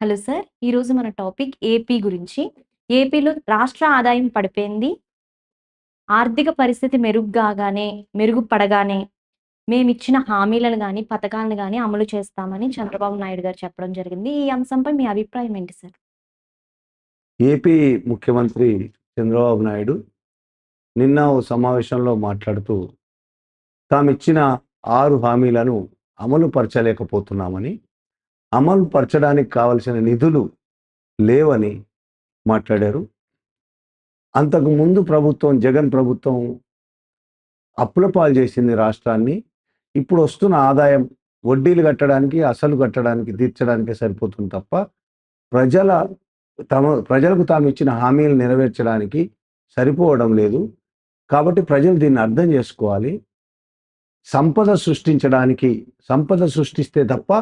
Hello sir. ఈరోజు మన topic AP గురించి. ఏపీలో రాష్ట్ర ఆదాయం పడిపోయింది. ఆర్థిక పరిస్థితి మెరుగ్గాగానే మెరుగుపడగానే మేము ఇచ్చిన హామీలను కానీ పథకాలను కానీ అమలు చేస్తామని చంద్రబాబు నాయుడు గారు చెప్పడం జరిగింది. ఈ అంశంపై మీ అభిప్రాయం ఏంటి సార్? ఏపీ ముఖ్యమంత్రి చంద్రబాబు నాయుడు నిన్న ఓ సమావేశంలో మాట్లాడుతూ తామిచ్చిన ఆరు హామీలను అమలు పరచలేకపోతున్నామని అమలు పరచడానికి కావలసిన నిధులు లేవని మాట్లాడారు. అంతకు ముందు ప్రభుత్వం జగన్ ప్రభుత్వం అప్పుల పాలు చేసింది రాష్ట్రాన్ని. ఇప్పుడు వస్తున్న ఆదాయం వడ్డీలు కట్టడానికి అసలు కట్టడానికి తీర్చడానికే సరిపోతుంది తప్ప ప్రజల తమ ప్రజలకు తాము ఇచ్చిన హామీలు నెరవేర్చడానికి సరిపోవడం లేదు. కాబట్టి ప్రజలు దీన్ని అర్థం చేసుకోవాలి. సంపద సృష్టించడానికి సంపద సృష్టిస్తే తప్ప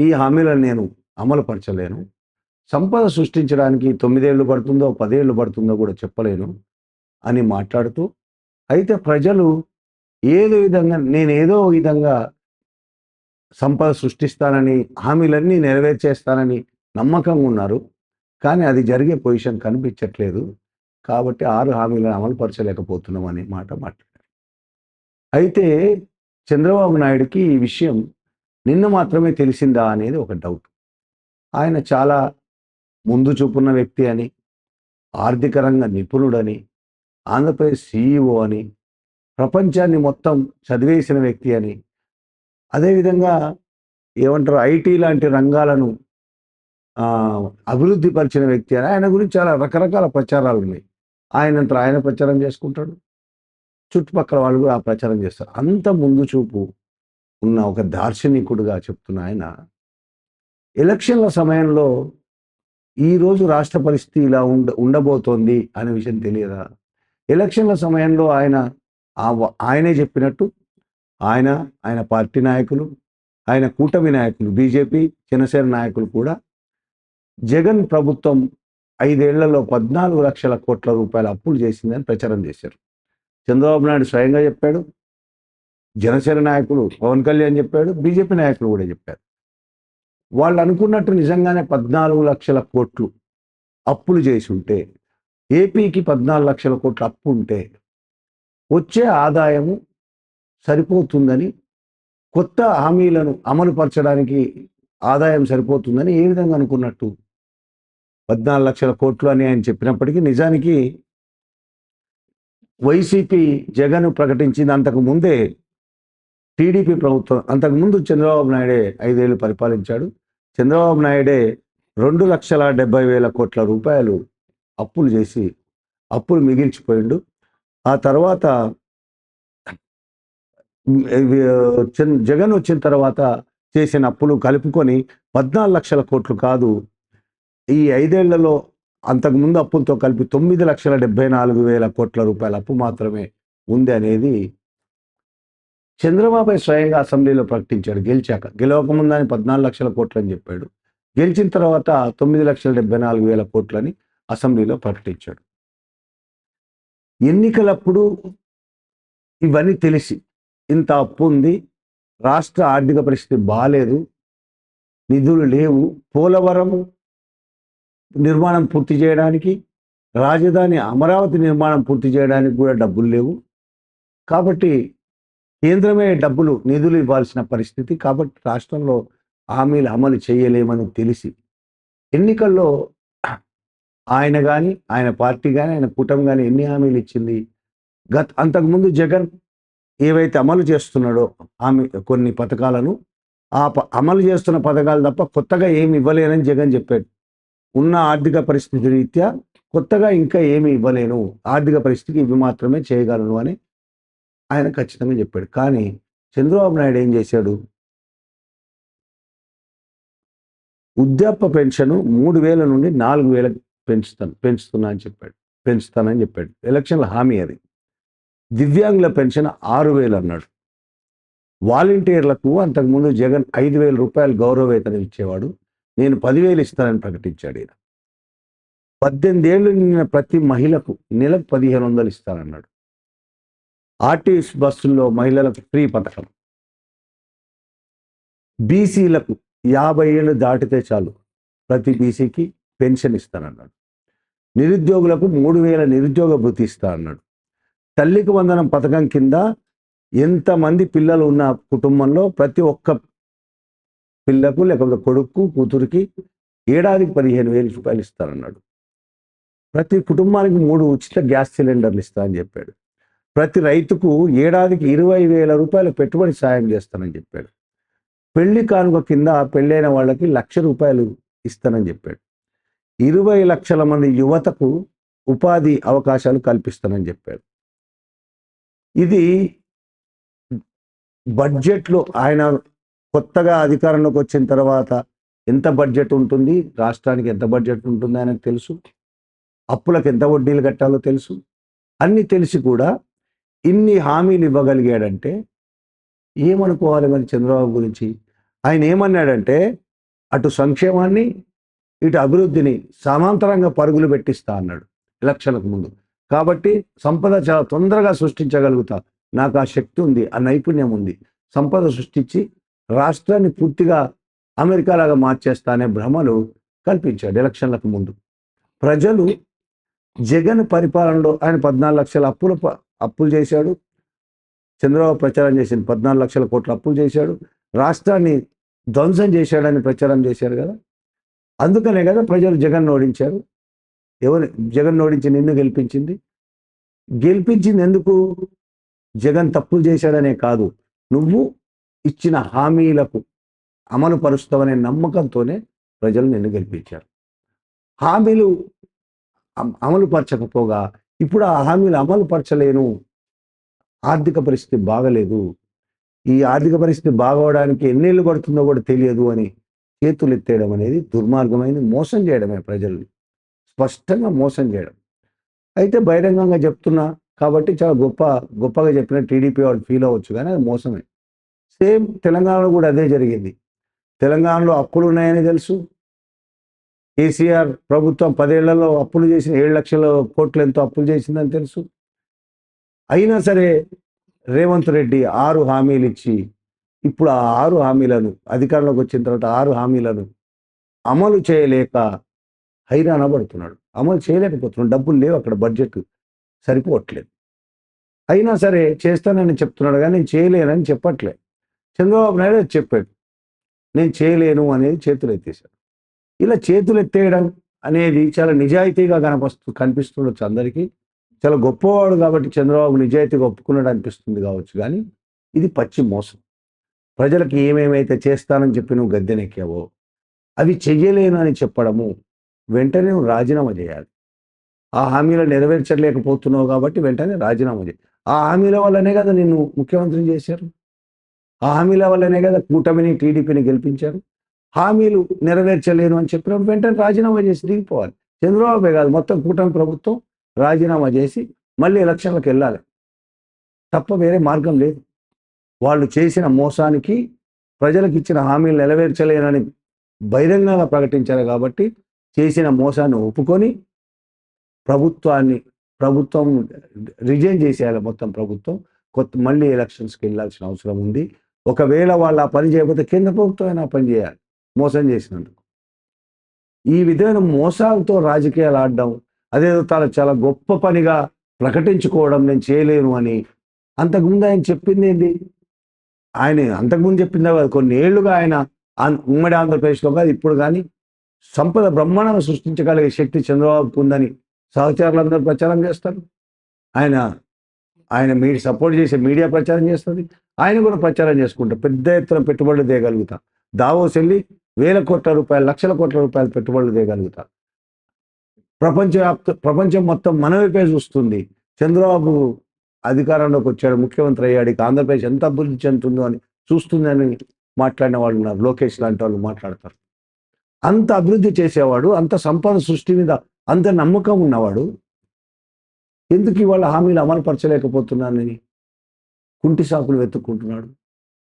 ఈ హామీలను నేను అమలుపరచలేను. సంపద సృష్టించడానికి తొమ్మిదేళ్ళు పడుతుందో పదేళ్ళు పడుతుందో కూడా చెప్పలేను అని మాట్లాడుతూ అయితే ప్రజలు ఏదో విధంగా నేను ఏదో విధంగా సంపద సృష్టిస్తానని హామీలన్నీ నెరవేర్చేస్తానని నమ్మకంగా ఉన్నారు. కానీ అది జరిగే పొజిషన్ కనిపించట్లేదు. కాబట్టి ఆరు హామీలను అమలుపరచలేకపోతున్నాం అనే మాట మాట్లాడారు. అయితే చంద్రబాబు నాయుడికి ఈ విషయం నిన్న మాత్రమే తెలిసిందా అనేది ఒక డౌట్. ఆయన చాలా ముందు చూపున్న వ్యక్తి అని ఆర్థిక రంగ నిపుణుడని ఆంధ్రప్రదేశ్ సీఈఓ అని ప్రపంచాన్ని మొత్తం చదివేసిన వ్యక్తి అని. అదేవిధంగా ఏమంటారు ఐటీ లాంటి రంగాలను అభివృద్ధి పరిచిన వ్యక్తి అని. ఆయన గురించి చాలా రకరకాల ప్రచారాలు ఉన్నాయి. ఆయనంత ఆయన ప్రచారం చేసుకుంటాడు. చుట్టుపక్కల వాళ్ళు కూడా ఆ ప్రచారం చేస్తారు. అంత ముందు చూపు ఉన్న ఒక దార్శనికుడుగా చెప్తున్న ఆయన ఎలక్షన్ల సమయంలో ఈరోజు రాష్ట్ర పరిస్థితి ఇలా ఉండ ఉండబోతోంది అనే విషయం తెలియదా? ఎలక్షన్ల సమయంలో ఆయన ఆ ఆయనే చెప్పినట్టు ఆయన ఆయన పార్టీ నాయకులు ఆయన కూటమి నాయకులు బీజేపీ జనసేన నాయకులు కూడా జగన్ ప్రభుత్వం ఐదేళ్ళలో పద్నాలుగు లక్షల కోట్ల రూపాయల అప్పులు చేసిందని ప్రచారం చేశారు. చంద్రబాబు నాయుడు స్వయంగా చెప్పాడు జనసేన నాయకుడు పవన్ కళ్యాణ్ చెప్పాడు బీజేపీ నాయకులు కూడా చెప్పారు. వాళ్ళు అనుకున్నట్టు నిజంగానే పద్నాలుగు లక్షల కోట్లు అప్పులు చేసి ఉంటే ఏపీకి పద్నాలుగు లక్షల కోట్లు అప్పు ఉంటే వచ్చే ఆదాయము సరిపోతుందని కొత్త హామీలను అమలుపరచడానికి ఆదాయం సరిపోతుందని ఏ విధంగా అనుకున్నట్టు పద్నాలుగు లక్షల కోట్లు అని ఆయన చెప్పినప్పటికీ నిజానికి వైసీపీ జగన్ ప్రకటించింది అంతకు ముందే టీడీపీ ప్రభుత్వం అంతకుముందు చంద్రబాబు నాయుడే ఐదేళ్ళు పరిపాలించాడు. చంద్రబాబు నాయుడే రెండు లక్షల డెబ్బై వేల కోట్ల రూపాయలు అప్పులు చేసి అప్పులు మిగిల్చిపోయిండు. ఆ తర్వాత జగన్ వచ్చిన తర్వాత చేసిన అప్పులు కలుపుకొని పద్నాలుగు లక్షల కోట్లు కాదు ఈ ఐదేళ్ళలో అంతకుముందు అప్పులతో కలిపి తొమ్మిది లక్షల డెబ్బై నాలుగు వేల కోట్ల రూపాయల అప్పు మాత్రమే ఉంది అనేది చంద్రబాబు స్వయంగా అసెంబ్లీలో ప్రకటించాడు గెలిచాక. గెలవకముందని పద్నాలుగు లక్షల కోట్లు అని చెప్పాడు. గెలిచిన తర్వాత తొమ్మిది లక్షల డెబ్బై నాలుగు వేల కోట్లని అసెంబ్లీలో ప్రకటించాడు. ఎన్నికలప్పుడు ఇవన్నీ తెలిసి ఇంత అప్పు ఉంది రాష్ట్ర ఆర్థిక పరిస్థితి బాగాలేదు నిధులు లేవు పోలవరం నిర్మాణం పూర్తి చేయడానికి రాజధాని అమరావతి నిర్మాణం పూర్తి చేయడానికి కూడా డబ్బులు లేవు. కాబట్టి కేంద్రమే డబ్బులు నిధులు ఇవ్వాల్సిన పరిస్థితి కాబట్టి రాష్ట్రంలో హామీలు అమలు చేయలేమని తెలిసి ఎన్నికల్లో ఆయన కానీ ఆయన పార్టీ కానీ ఆయన కూటమి కానీ ఎన్ని హామీలు ఇచ్చింది? గత అంతకుముందు జగన్ ఏవైతే అమలు చేస్తున్నాడో ఆమె కొన్ని పథకాలను ఆ ప- అమలు చేస్తున్న పథకాలు తప్ప కొత్తగా ఏమి ఇవ్వలేనని జగన్ చెప్పాడు. ఉన్న ఆర్థిక పరిస్థితి రీత్యా కొత్తగా ఇంకా ఏమి ఇవ్వలేను. ఆర్థిక పరిస్థితికి ఇవి మాత్రమే చేయగలను అని ఆయన ఖచ్చితంగా చెప్పాడు. కానీ చంద్రబాబు నాయుడు ఏం చేశాడు? వృద్ధాప్య పెన్షన్ మూడు వేల నుండి నాలుగు వేలకు పెంచుతాను పెంచుతున్నా అని చెప్పాడు. పెంచుతానని చెప్పాడు. ఎలక్షన్ల హామీ అది. దివ్యాంగుల పెన్షన్ ఆరు వేలు అన్నాడు. వాలంటీర్లకు అంతకుముందు జగన్ ఐదు వేల రూపాయలు గౌరవ వేతనం ఇచ్చేవాడు. నేను పదివేలు ఇస్తానని ప్రకటించాడు ఈయన. పద్దెనిమిది ఏళ్ళు నిన్న ప్రతి మహిళకు నెలకు పదిహేను వందలు ఇస్తానన్నాడు. ఆర్టీస్ బస్సుల్లో మహిళలకు ఫ్రీ పథకం. బీసీలకు యాభై ఏళ్ళు దాటితే చాలు. ప్రతి బీసీకి పెన్షన్ ఇస్తానన్నాడు. నిరుద్యోగులకు మూడు వేల నిరుద్యోగ భృతి ఇస్తా అన్నాడు. తల్లికి వందనం పథకం కింద ఎంతమంది పిల్లలు ఉన్న కుటుంబంలో ప్రతి ఒక్క పిల్లకు లేకపోతే కొడుకు కూతురికి ఏడాదికి పదిహేను వేల రూపాయలు ఇస్తానన్నాడు. ప్రతి కుటుంబానికి మూడు ఉచిత గ్యాస్ సిలిండర్లు ఇస్తా అని చెప్పాడు. ప్రతి రైతుకు ఏడాదికి ఇరవై వేల రూపాయల పెట్టుబడి సాయం చేస్తానని చెప్పాడు. పెళ్ళి కానుక కింద పెళ్ళైన వాళ్ళకి లక్ష రూపాయలు ఇస్తానని చెప్పాడు. ఇరవై లక్షల మంది యువతకు ఉపాధి అవకాశాలు కల్పిస్తానని చెప్పాడు. ఇది బడ్జెట్లో ఆయన కొత్తగా అధికారంలోకి వచ్చిన తర్వాత ఎంత బడ్జెట్ ఉంటుంది? రాష్ట్రానికి ఎంత బడ్జెట్ ఉంటుంది? ఆయనకు తెలుసు. అప్పులకు ఎంత వడ్డీలు కట్టాలో తెలుసు. అన్నీ తెలిసి కూడా ఇన్ని హామీలు ఇవ్వగలిగాడంటే ఏమనుకోవాలి మరి చంద్రబాబు గురించి? ఆయన ఏమన్నాడంటే అటు సంక్షేమాన్ని ఇటు అభివృద్ధిని సమాంతరంగా పరుగులు పెట్టిస్తా అన్నాడు ఎలక్షన్లకు ముందు. కాబట్టి సంపద చాలా తొందరగా సృష్టించగలుగుతా. నాకు ఆ శక్తి ఉంది ఆ నైపుణ్యం ఉంది. సంపద సృష్టించి రాష్ట్రాన్ని పూర్తిగా అమెరికాలాగా మార్చేస్తా అనే భ్రమలు కల్పించాడు ఎలక్షన్లకు ముందు. ప్రజలు జగన్ పరిపాలనలో ఆయన పద్నాలుగు లక్షల అప్పులు ప- అప్పులు చేశాడు. చంద్రబాబు ప్రచారం చేసింది పద్నాలుగు లక్షల కోట్ల అప్పులు చేశాడు. రాష్ట్రాన్ని ధ్వంసం చేశాడని ప్రచారం చేశారు కదా. అందుకనే కదా ప్రజలు జగన్ ఓడించారు. ఎవరు? జగన్ ఓడించి నిన్ను గెలిపించింది. గెలిపించింది ఎందుకు? జగన్ తప్పులు చేశాడనే కాదు. నువ్వు ఇచ్చిన హామీలకు అమలు పరుస్తావనే నమ్మకంతోనే ప్రజలు నిన్ను గెలిపించారు. హామీలు అమలు పరచకపోగా ఇప్పుడు ఆ హామీలు అమలు పరచలేను ఆర్థిక పరిస్థితి బాగలేదు. ఈ ఆర్థిక పరిస్థితి బాగోవడానికి ఎన్నేళ్ళు పడుతుందో కూడా తెలియదు అని చేతులు ఎత్తేయడం అనేది దుర్మార్గమైంది. మోసం చేయడమే ప్రజల్ని. స్పష్టంగా మోసం చేయడం. అయితే బహిరంగంగా చెప్తున్నా కాబట్టి చాలా గొప్ప గొప్పగా చెప్పిన టీడీపీ వాళ్ళు ఫీల్ అవ్వచ్చు కానీ అది మోసమే. సేమ్ తెలంగాణలో కూడా అదే జరిగింది. తెలంగాణలో హక్కులు ఉన్నాయని తెలుసు. కేసీఆర్ ప్రభుత్వం పదేళ్ళలో అప్పులు చేసిన ఏడు లక్షల కోట్లు ఎంతో అప్పులు చేసిందని తెలుసు. అయినా సరే రేవంత్ రెడ్డి ఆరు హామీలు ఇచ్చి ఇప్పుడు ఆ ఆరు హామీలను అధికారంలోకి వచ్చిన తర్వాత ఆరు హామీలను అమలు చేయలేక హైరాణ పడుతున్నాడు. అమలు చేయలేకపోతున్నాడు. డబ్బులు లేవు అక్కడ బడ్జెట్ సరిపోవట్లేదు. అయినా సరే చేస్తానని చెప్తున్నాడు కానీ నేను చేయలేనని చెప్పట్లే. చంద్రబాబు నాయుడు చెప్పాడు నేను చేయలేను అనేది చేతులు ఎత్తేశాడు ఇలా చేతులు ఎత్తేయడం అనేది చాలా నిజాయితీగా కనపస్తు కనిపిస్తుండొచ్చు అందరికీ. చాలా గొప్పవాడు కాబట్టి చంద్రబాబు నిజాయితీగా ఒప్పుకున్నాడు అనిపిస్తుంది కావచ్చు కానీ ఇది పచ్చి మోసం. ప్రజలకు ఏమేమైతే చేస్తానని చెప్పి నువ్వు గద్దెనెక్కావో అవి చెయ్యలేను అని చెప్పడము వెంటనే నువ్వు రాజీనామా చేయాలి. ఆ హామీలు నెరవేర్చలేకపోతున్నావు కాబట్టి వెంటనే రాజీనామా చేయాలి. ఆ హామీల వల్లనే కదా నిన్ను ముఖ్యమంత్రిని చేశారు. ఆ హామీల వల్లనే కదా కూటమిని టీడీపీని గెలిపించారు. హామీలు నెరవేర్చలేను అని చెప్పినప్పుడు వెంటనే రాజీనామా చేసి దిగిపోవాలి. చంద్రబాబు కాదు మొత్తం కూటమి ప్రభుత్వం రాజీనామా చేసి మళ్ళీ ఎలక్షన్లకు వెళ్ళాలి. తప్ప వేరే మార్గం లేదు. వాళ్ళు చేసిన మోసానికి ప్రజలకు ఇచ్చిన హామీలు నెరవేర్చలేనని బహిరంగంగా ప్రకటించారు కాబట్టి చేసిన మోసాన్ని ఒప్పుకొని ప్రభుత్వాన్ని ప్రభుత్వం రిజైన్ చేసేయాలి మొత్తం ప్రభుత్వం. కొత్త మళ్ళీ ఎలక్షన్స్కి వెళ్ళాల్సిన అవసరం ఉంది. ఒకవేళ వాళ్ళు ఆ పని చేయకపోతే కేంద్ర ప్రభుత్వం అయినా పని చేయాలి. మోసం చేసినందుకు. ఈ విధమైన మోసాలతో రాజకీయాలు ఆడడం అదేదో తన చాలా గొప్ప పనిగా ప్రకటించుకోవడం నేను చేయలేను అని అంతకుముందు ఆయన చెప్పింది ఏంటి ఆయన అంతకుముందు చెప్పిందే కాదు కొన్ని ఏళ్ళుగా ఆయన ఉమ్మడి ఆంధ్రప్రదేశ్లో కాదు ఇప్పుడు కానీ సంపద బ్రహ్మాండం సృష్టించగలిగే శక్తి చంద్రబాబుకు ఉందని సహచరులందరూ ప్రచారం చేస్తారు. ఆయన ఆయన మీ సపోర్ట్ చేసే మీడియా ప్రచారం చేస్తుంది. ఆయన కూడా ప్రచారం చేసుకుంటారు. పెద్ద ఎత్తున పెట్టుబడులు తేయగలుగుతాం దావోస్ వెళ్ళి వేల కోట్ల రూపాయలు లక్షల కోట్ల రూపాయలు పెట్టుబడులు చేయగలుగుతారు ప్రపంచవ్యాప్త ప్రపంచం మొత్తం మన వైపే చూస్తుంది. చంద్రబాబు అధికారంలోకి వచ్చాడు ముఖ్యమంత్రి అయ్యాడు ఇక ఆంధ్రప్రదేశ్ ఎంత అభివృద్ధి చెందుతుందో అని చూస్తుందని మాట్లాడిన వాళ్ళు ఉన్నారు. లోకేష్ లాంటి వాళ్ళు మాట్లాడతారు. అంత అభివృద్ధి చేసేవాడు అంత సంపద సృష్టి మీద అంత నమ్మకం ఉన్నవాడు ఎందుకు ఇవాళ హామీలు అమలుపరచలేకపోతున్నానని కుంటి సాకులు వెతుక్కుంటున్నాడు.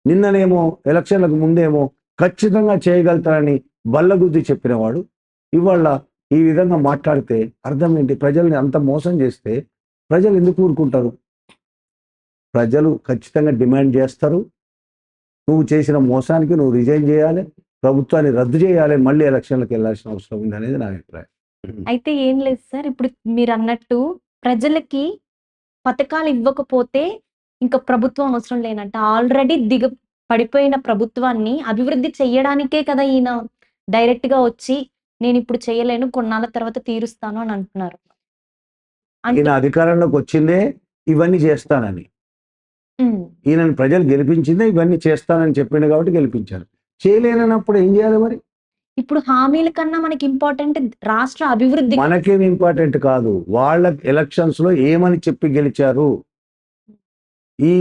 నిన్ననేమో ఎలక్షన్లకు ముందేమో ఖచ్చితంగా చేయగలుగుతారని బల్లగుద్ది చెప్పినవాడు ఇవాళ ఈ విధంగా మాట్లాడితే అర్థం ఏంటి? ప్రజల్ని అంత మోసం చేస్తే ప్రజలు ఎందుకు ఊరుకుంటారు? ప్రజలు ఖచ్చితంగా డిమాండ్ చేస్తారు. నువ్వు చేసిన మోసానికి నువ్వు రిజైన్ చేయాలి. ప్రభుత్వాన్ని రద్దు చేయాలి. మళ్ళీ ఎలక్షన్లకు వెళ్ళాల్సిన అవసరం ఉంది అనేది నా అభిప్రాయం. అయితే ఏం లేదు సార్. ఇప్పుడు మీరు అన్నట్టు ప్రజలకి పథకాలు ఇవ్వకపోతే ఇంకా ప్రభుత్వం అవసరం లేనట్ట ఆల్రెడీ దిగ పడిపోయిన ప్రభుత్వాన్ని అభివృద్ధి చెయ్యడానికే కదా ఈయన డైరెక్ట్గా వచ్చి నేను ఇప్పుడు చేయలేను కొన్నాళ్ళ తర్వాత తీరుస్తాను అని అంటున్నారు. అంటే ఈయన అధికారంలోకి వచ్చిందే ఇవన్నీ చేస్తానని. ఉమ్, ఈయనను ప్రజలు గెలిపించిందే ఇవన్నీ చేస్తానని చెప్పిండు కాబట్టి గెలిపించారు. చేయలేనప్పుడు ఏం చేయాలి మరి? ఇప్పుడు హామీల కన్నా మనకి ఇంపార్టెంట్ రాష్ట్ర అభివృద్ధి. మనకేం ఇంపార్టెంట్ కాదు. వాళ్ళ ఎలక్షన్స్లో ఏమని చెప్పి గెలిచారు? ఈ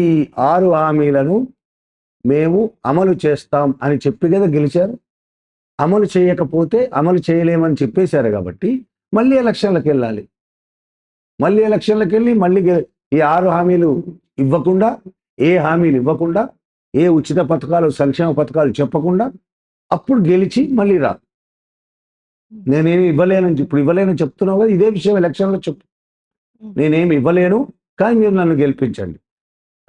ఆరు హామీలను మేము అమలు చేస్తాం అని చెప్పి కదా గెలిచారు. అమలు చేయకపోతే అమలు చేయలేమని చెప్పేశారు కాబట్టి మళ్ళీ ఎలక్షన్లకు వెళ్ళాలి. మళ్ళీ ఎలక్షన్లకు వెళ్ళి మళ్ళీ ఈ ఆరు హామీలు ఇవ్వకుండా ఏ హామీలు ఇవ్వకుండా ఏ ఉచిత పథకాలు సంక్షేమ పథకాలు చెప్పకుండా అప్పుడు గెలిచి మళ్ళీ రా. నేనేమి ఇవ్వలేనని ఇప్పుడు ఇవ్వలేనని చెప్తున్నావు కదా ఇదే విషయం ఎలక్షన్లో చెప్పు. నేనేమి ఇవ్వలేను కానీ మీరు నన్ను గెలిపించండి.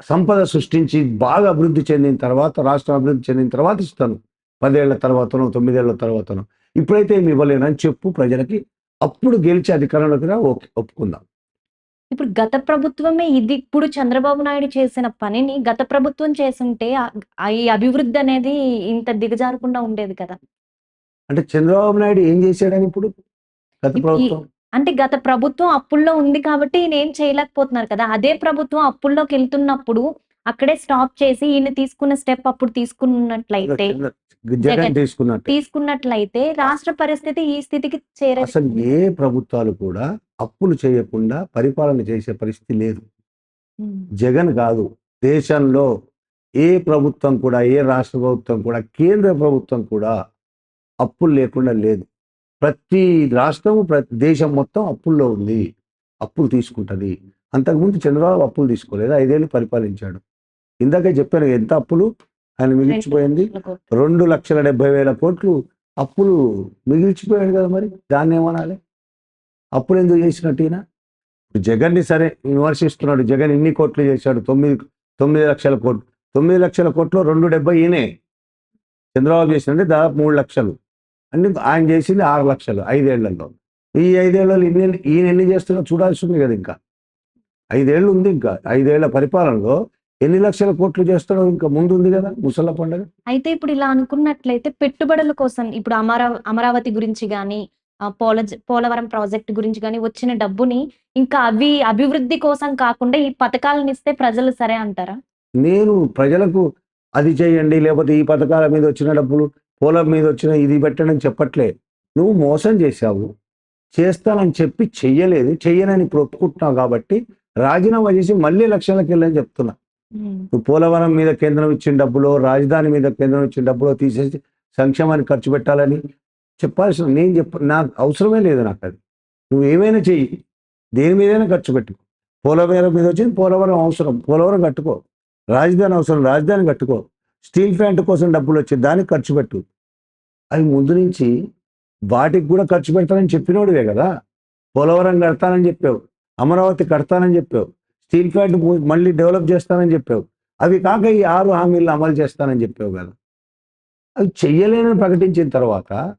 సంపద సృష్టించి బాగా అభివృద్ధి చెందిన తర్వాత రాష్ట్రం అభివృద్ధి చెందిన తర్వాత ఇస్తాను. పదేళ్ళ తర్వాతనో తొమ్మిదేళ్ళ తర్వాతనో. ఇప్పుడైతే ఏమి ఇవ్వలేనని చెప్పు ప్రజలకి. అప్పుడు గెలిచి అధికారంలోకి రా ఓకే ఒప్పుకుందాం. ఇప్పుడు గత ప్రభుత్వమే ఇది. ఇప్పుడు చంద్రబాబు నాయుడు చేసిన పనిని గత ప్రభుత్వం ఆ ఈ అభివృద్ధి అనేది ఇంత దిగజారకుండా ఉండేది కదా. అంటే చంద్రబాబు నాయుడు ఏం చేశాడని ఇప్పుడు గత ప్రభుత్వం? అంటే గత ప్రభుత్వం అప్పుల్లో ఉంది కాబట్టి ఈయన ఏం చేయలేకపోతున్నారు కదా. అదే ప్రభుత్వం అప్పుల్లోకి వెళ్తున్నప్పుడు అక్కడే స్టాప్ చేసి ఈయన తీసుకున్న స్టెప్ అప్పుడు తీసుకున్నట్లయితే తీసుకున్నట్లయితే రాష్ట్ర పరిస్థితి ఈ స్థితికి చేరే అసలు ఏ ప్రభుత్వాలు కూడా అప్పులు చేయకుండా పరిపాలన చేసే పరిస్థితి లేదు. జగన్ కాదు. దేశంలో ఏ ప్రభుత్వం కూడా ఏ రాష్ట్ర ప్రభుత్వం కూడా కేంద్ర ప్రభుత్వం కూడా అప్పులు లేకుండా లేదు. ప్రతి రాష్ట్రము ప్రతి దేశం మొత్తం అప్పుల్లో ఉంది. అప్పులు తీసుకుంటుంది. అంతకుముందు చంద్రబాబు అప్పులు తీసుకోలేదు? ఐదేళ్ళు పరిపాలించాడు. ఇందాక చెప్పాను ఎంత అప్పులు? ఆయన మిగిల్చిపోయింది రెండు లక్షల డెబ్బై వేల కోట్లు. అప్పులు మిగిల్చిపోయాడు కదా మరి? దాన్ని ఏమనాలి? అప్పులు ఎందుకు చేసినట్టు ఈయన? ఇప్పుడు జగన్ని సరే విమర్శిస్తున్నాడు. జగన్ ఇన్ని కోట్లు చేశాడు. తొమ్మిది తొమ్మిది లక్షల కోట్లు. తొమ్మిది లక్షల కోట్లు రెండు డెబ్బై ఈయనే. చంద్రబాబు చేసిందంటే దాదాపు మూడు లక్షలు. అంటే ఆయన చేసింది ఆరు లక్షలు ఐదేళ్ళలో. ఈ ఐదేళ్ళలో ఇన్ని ఈయన ఎన్ని చేస్తున్నా చూడాల్సి ఉంది కదా ఇంకా. ఐదేళ్ళు ఉంది ఇంకా. ఐదేళ్ళ పరిపాలనలో ఎన్ని లక్షల కోట్లు చేస్తాడో ఇంకా ముందు ఉంది కదా ముసళ్ళ పండుగ. అయితే ఇప్పుడు ఇలా అనుకున్నట్లయితే పెట్టుబడుల కోసం ఇప్పుడు అమరా అమరావతి గురించి కానీ పోల పోలవరం ప్రాజెక్ట్ గురించి కానీ వచ్చిన డబ్బుని ఇంకా అవి అభివృద్ధి కోసం కాకుండా ఈ పథకాలను ఇస్తే ప్రజలు సరే అంటారా? నేను ప్రజలకు అది చేయండి లేకపోతే ఈ పథకాల మీద వచ్చిన డబ్బులు పొలం మీద వచ్చిన ఇది పెట్టడం చెప్పట్లే. నువ్వు మోసం చేశావు. చేస్తానని చెప్పి చెయ్యలేదు. చెయ్యనని ఇప్పుడు ఒప్పుకుంటున్నావు కాబట్టి రాజీనామా చేసి మళ్ళీ లక్షలకు వెళ్ళని చెప్తున్నా. నువ్వు పోలవరం మీద కేంద్రం ఇచ్చిన డబ్బులో రాజధాని మీద కేంద్రం ఇచ్చిన డబ్బులో తీసేసి సంక్షేమానికి ఖర్చు పెట్టాలని చెప్పాల్సిన నేను చెప్ప నాకు అవసరమే లేదు నాకు అది నువ్వు ఏమైనా చెయ్యి. దేని మీదైనా ఖర్చు పెట్టు. పోలవరం మీద వచ్చింది పోలవరం అవసరం. పోలవరం కట్టుకో. రాజధాని అవసరం. రాజధాని కట్టుకో. స్టీల్ ప్లాంట్ కోసం డబ్బులు వచ్చి దానికి ఖర్చు పెట్టు. అవి ముందు నుంచి వాటికి కూడా ఖర్చు పెడతానని చెప్పినోడివే కదా. పోలవరం కడతానని చెప్పావు. అమరావతి కడతానని చెప్పావు. స్టీల్ ప్లాంట్ మళ్ళీ డెవలప్ చేస్తానని చెప్పావు. అవి కాక ఈ ఆరు హామీలను అమలు చేస్తానని చెప్పావు కదా. అవి చెయ్యలేనని ప్రకటించిన తర్వాత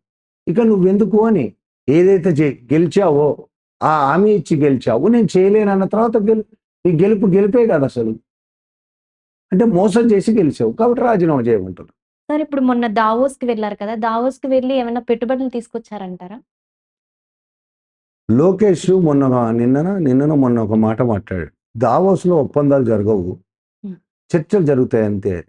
ఇక నువ్వెందుకు అని ఏదైతే చే- గెలిచావో ఆ హామీ ఇచ్చి గెలిచావు నేను చేయలేనన్న తర్వాత గెలు నీ గెలుపు గెలిపే కదా అసలు. అంటే మోసం చేసి గెలిచావు కాబట్టి రాజీనామా చేయమంటారు సార్ ఇప్పుడు మొన్న దావోస్కి వెళ్ళారు కదా దావోస్కి వెళ్ళి ఏమైనా పెట్టుబడులు తీసుకొచ్చారంటారా? లోకేష్ మొన్న నిన్నన నిన్నన మొన్న ఒక మాట మాట్లాడాడు. దావోస్లో ఒప్పందాలు జరగవు. చర్చలు జరుగుతాయి అంతే.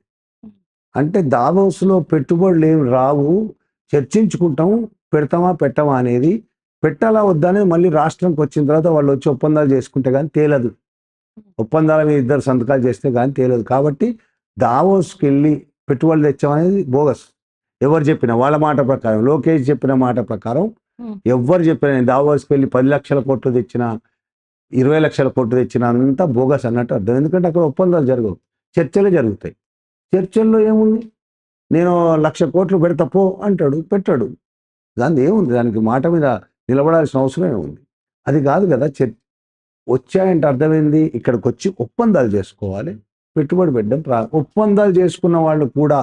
అంటే దావోస్లో పెట్టుబడులు ఏమి రావు. చర్చించుకుంటాం పెడతామా పెట్టమా అనేది పెట్టాలా వద్దా అనేది మళ్ళీ రాష్ట్రంకి వచ్చిన తర్వాత వాళ్ళు వచ్చి ఒప్పందాలు చేసుకుంటే కానీ తేలదు. ఒప్పందాల మీద ఇద్దరు సంతకాలు చేస్తే కానీ తేలదు. కాబట్టి దావోస్కి వెళ్ళి పెట్టుబడులు తెచ్చామనేది బోగస్. ఎవరు చెప్పినా వాళ్ళ మాట ప్రకారం లోకేష్ చెప్పిన మాట ప్రకారం. ఎవ్వరు చెప్పిన నేను దావోస్కి వెళ్ళి పది లక్షల కోట్లు తెచ్చిన ఇరవై లక్షల కోట్లు తెచ్చిన అంతా బోగస్ అన్నట్టు అర్థం. ఎందుకంటే అక్కడ ఒప్పందాలు జరగవు. చర్చలు జరుగుతాయి. చర్చల్లో ఏముంది? నేను లక్ష కోట్లు పెడతా పో అంటాడు పెట్టాడు. దాని ఏముంది? దానికి మాట మీద నిలబడాల్సిన అవసరం ఏముంది? అది కాదు కదా చర్ వచ్చాయంటే అర్థమైంది ఇక్కడికి వచ్చి ఒప్పందాలు చేసుకోవాలి. పెట్టుబడి పెట్టడం ప్రా ఒప్పందాలు చేసుకున్న వాళ్ళు కూడా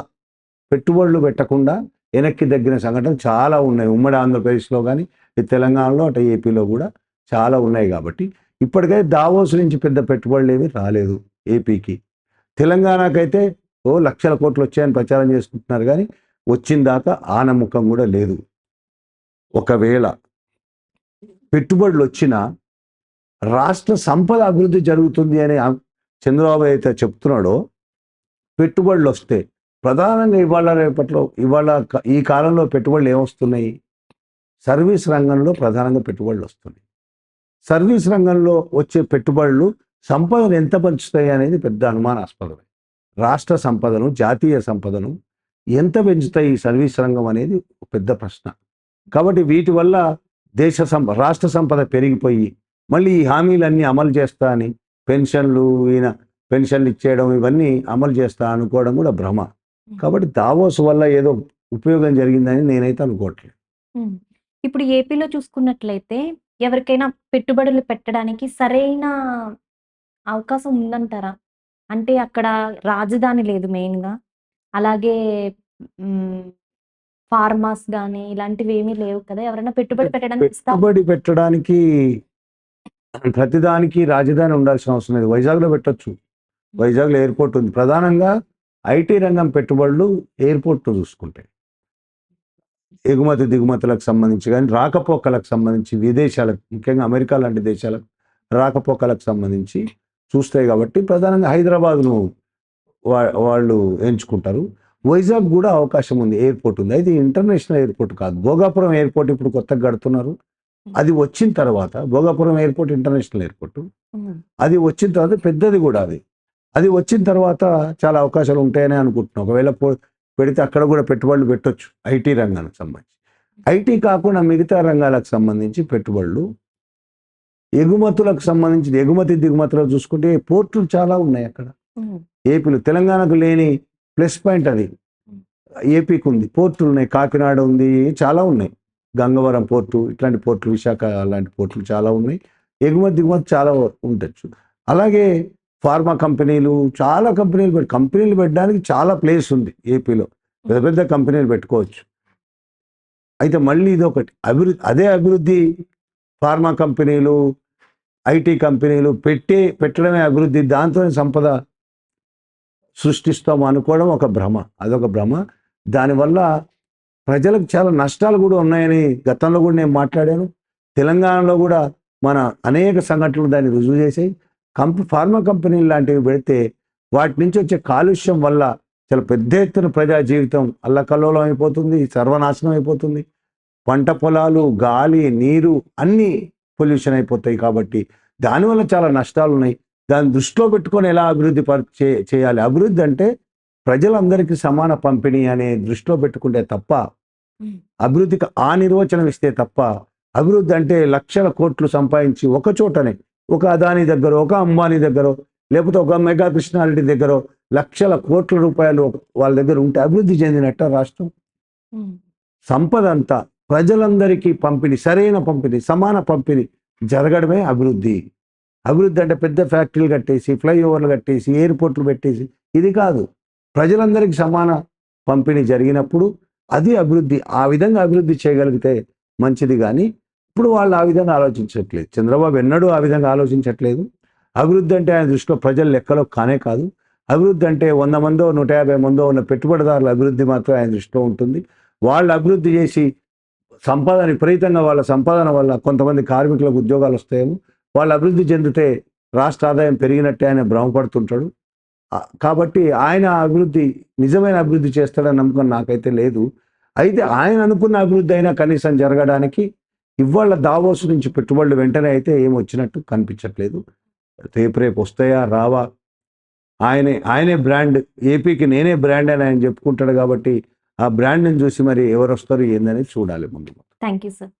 పెట్టుబడులు పెట్టకుండా వెనక్కి తగ్గిన సంఘటనలు చాలా ఉన్నాయి. ఉమ్మడి ఆంధ్రప్రదేశ్లో కానీ ఈ తెలంగాణలో అటు ఏపీలో కూడా చాలా ఉన్నాయి కాబట్టి. ఇప్పటికైతే దావోస్ నుంచి పెద్ద పెట్టుబడులు ఏమీ రాలేదు ఏపీకి. తెలంగాణకైతే ఓ లక్షల కోట్లు వచ్చాయని ప్రచారం చేసుకుంటున్నారు కానీ వచ్చిన దాకా ఆనముఖం కూడా లేదు. ఒకవేళ పెట్టుబడులు వచ్చినా రాష్ట్ర సంపద అభివృద్ధి జరుగుతుంది అని చంద్రబాబు అయితే చెప్తున్నాడో పెట్టుబడులు వస్తే ప్రధానంగా ఇవాళ రేపట్లో ఇవాళ ఈ కాలంలో పెట్టుబడులు ఏమొస్తున్నాయి? సర్వీస్ రంగంలో ప్రధానంగా పెట్టుబడులు వస్తున్నాయి. సర్వీస్ రంగంలో వచ్చే పెట్టుబడులు సంపదను ఎంత పెంచుతాయి అనేది పెద్ద అనుమానాస్పదమే. రాష్ట్ర సంపదను జాతీయ సంపదను ఎంత పెంచుతాయి ఈ సర్వీస్ రంగం అనేది ఒక పెద్ద ప్రశ్న. కాబట్టి వీటి వల్ల దేశ సంప రాష్ట్ర సంపద పెరిగిపోయి మళ్ళీ ఈ హామీలన్నీ అమలు చేస్తా అని పెన్షన్లు ఈయన పెన్షన్లు ఇచ్చేయడం ఇవన్నీ అమలు చేస్తా అనుకోవడం కూడా భ్రమ. కాబట్టి దావోస్ వల్ల ఏదో ఉపయోగం జరిగిందని నేనైతే అనుకోవట్లేదు. ఇప్పుడు ఏపీలో చూసుకున్నట్లయితే ఎవరికైనా పెట్టుబడులు పెట్టడానికి సరైన అవకాశం ఉందంటారా? అంటే అక్కడ రాజధాని లేదు మెయిన్గా. అలాగే ఫార్మాస్ కానీ ఇలాంటివి ఏమీ లేవు కదా? ఎవరైనా పెట్టుబడి పెట్టడానికి పెట్టుబడి పెట్టడానికి ప్రతిదానికి రాజధాని ఉండాల్సిన అవసరం లేదు. వైజాగ్లో పెట్టొచ్చు. వైజాగ్లో ఎయిర్పోర్ట్ ఉంది. ప్రధానంగా ఐటీ రంగం పెట్టుబడులు ఎయిర్పోర్ట్ చూసుకుంటాయి ఎగుమతి దిగుమతులకు సంబంధించి కానీ రాకపోకలకు సంబంధించి విదేశాలకు ముఖ్యంగా అమెరికా లాంటి దేశాలకు రాకపోకలకు సంబంధించి చూస్తాయి కాబట్టి ప్రధానంగా హైదరాబాద్ను వా- వాళ్ళు ఎంచుకుంటారు. వైజాగ్ కూడా అవకాశం ఉంది. ఎయిర్పోర్ట్ ఉంది. అయితే ఇంటర్నేషనల్ ఎయిర్పోర్ట్ కాదు. భోగాపురం ఎయిర్పోర్ట్ ఇప్పుడు కొత్తగా కడుతున్నారు. అది వచ్చిన తర్వాత భోగాపురం ఎయిర్పోర్ట్ ఇంటర్నేషనల్ ఎయిర్పోర్ట్. అది వచ్చిన తర్వాత పెద్దది కూడా అది. అది వచ్చిన తర్వాత చాలా అవకాశాలు ఉంటాయని అనుకుంటున్నాను ఒకవేళ పెడితే అక్కడ కూడా పెట్టుబడులు పెట్టొచ్చు. ఐటీ రంగానికి సంబంధించి. ఐటీ కాకుండా మిగతా రంగాలకు సంబంధించి పెట్టుబడులు ఎగుమతులకు సంబంధించి ఎగుమతి దిగుమతులు చూసుకుంటే పోర్టులు చాలా ఉన్నాయి అక్కడ. ఏపీలో తెలంగాణకు లేని ప్లస్ పాయింట్ అది. ఏపీకి ఉంది. పోర్టులు ఉన్నాయి. కాకినాడ ఉంది. చాలా ఉన్నాయి. గంగవరం పోర్టు ఇట్లాంటి పోర్టులు విశాఖ లాంటి పోర్టులు చాలా ఉన్నాయి. ఎగుమతి దిగుమతి చాలా ఉండొచ్చు. అలాగే ఫార్మా కంపెనీలు చాలా కంపెనీలు పెట్టి కంపెనీలు పెట్టడానికి చాలా ప్లేస్ ఉంది ఏపీలో. పెద్ద పెద్ద కంపెనీలు పెట్టుకోవచ్చు. అయితే మళ్ళీ ఇది ఒకటి అభివృద్ధి అదే అభివృద్ధి ఫార్మా కంపెనీలు ఐటీ కంపెనీలు పెట్టే పెట్టడమే అభివృద్ధి దాంతోనే సంపద సృష్టిస్తాం అనుకోవడం ఒక భ్రమ. అదొక భ్రమ. దానివల్ల ప్రజలకు చాలా నష్టాలు కూడా ఉన్నాయని గతంలో కూడా నేను మాట్లాడాను. తెలంగాణలో కూడా మన అనేక సంఘటనలు దాన్ని రుజువు చేసాయి కంప ఫార్మా కంపెనీలు లాంటివి పెడితే వాటి నుంచి వచ్చే కాలుష్యం వల్ల చాలా పెద్ద ఎత్తున ప్రజా జీవితం అల్లకల్లోలం అయిపోతుంది సర్వనాశనం అయిపోతుంది. పంట పొలాలు గాలి నీరు అన్నీ పొల్యూషన్ అయిపోతాయి కాబట్టి దానివల్ల చాలా నష్టాలు ఉన్నాయి. దాన్ని దృష్టిలో పెట్టుకొని ఎలా అభివృద్ధి చేయాలి? అభివృద్ధి అంటే ప్రజలందరికీ సమాన పంపిణీ అనే దృష్టిలో పెట్టుకుంటే తప్ప అభివృద్ధికి ఆ నిర్వచనం ఇస్తే తప్ప అభివృద్ధి అంటే లక్షల కోట్లు సంపాదించి ఒక చోటనే ఒక అదాని దగ్గర ఒక అంబానీ దగ్గర లేకపోతే ఒక మెగా కృష్ణారెడ్డి దగ్గర లక్షల కోట్ల రూపాయలు వాళ్ళ దగ్గర ఉంటే అభివృద్ధి చెందినట్ట రాష్ట్రం. సంపద అంతా ప్రజలందరికీ పంపిణీ సరైన పంపిణీ సమాన పంపిణీ జరగడమే అభివృద్ధి. అభివృద్ధి అంటే పెద్ద ఫ్యాక్టరీలు కట్టేసి ఫ్లైఓవర్లు కట్టేసి ఎయిర్పోర్ట్లు పెట్టేసి ఇది కాదు. ప్రజలందరికీ సమాన పంపిణీ జరిగినప్పుడు అది అభివృద్ధి ఆ విధంగా అభివృద్ధి చేయగలిగితే మంచిది కానీ ఇప్పుడు వాళ్ళు ఆ విధంగా ఆలోచించట్లేదు. చంద్రబాబు ఎన్నడూ ఆ విధంగా ఆలోచించట్లేదు. అభివృద్ధి అంటే ఆయన దృష్టిలో ప్రజల లెక్కలో కానే కాదు. అభివృద్ధి అంటే వంద మందో నూట యాభై మందో ఉన్న పెట్టుబడిదారుల అభివృద్ధి మాత్రం ఆయన దృష్టిలో ఉంటుంది. వాళ్ళు అభివృద్ధి చేసి సంపాదన విపరీతంగా వాళ్ళ సంపాదన వల్ల కొంతమంది కార్మికులకు ఉద్యోగాలు వస్తాయేమో. వాళ్ళు అభివృద్ధి చెందితే రాష్ట్ర ఆదాయం పెరిగినట్టే ఆయన భ్రమపడుతుంటాడు. కాబట్టి ఆయన అభివృద్ధి నిజమైన అభివృద్ధి చేస్తాడని నమ్మకం నాకైతే లేదు. అయితే ఆయన అనుకున్న అభివృద్ధి అయినా కనీసం జరగడానికి ఇవాళ దావోస్ నుంచి పెట్టుబడులు వెంటనే అయితే ఏం వచ్చినట్టు కనిపించట్లేదు. రేపు రేపు వస్తాయా రావా? ఆయనే ఆయనే బ్రాండ్ ఏపీకి నేనే బ్రాండ్ అని ఆయన చెప్పుకుంటాడు కాబట్టి ఆ బ్రాండ్ని చూసి మరి ఎవరు వస్తారు ఏందని చూడాలి ముందు. Thank you sir.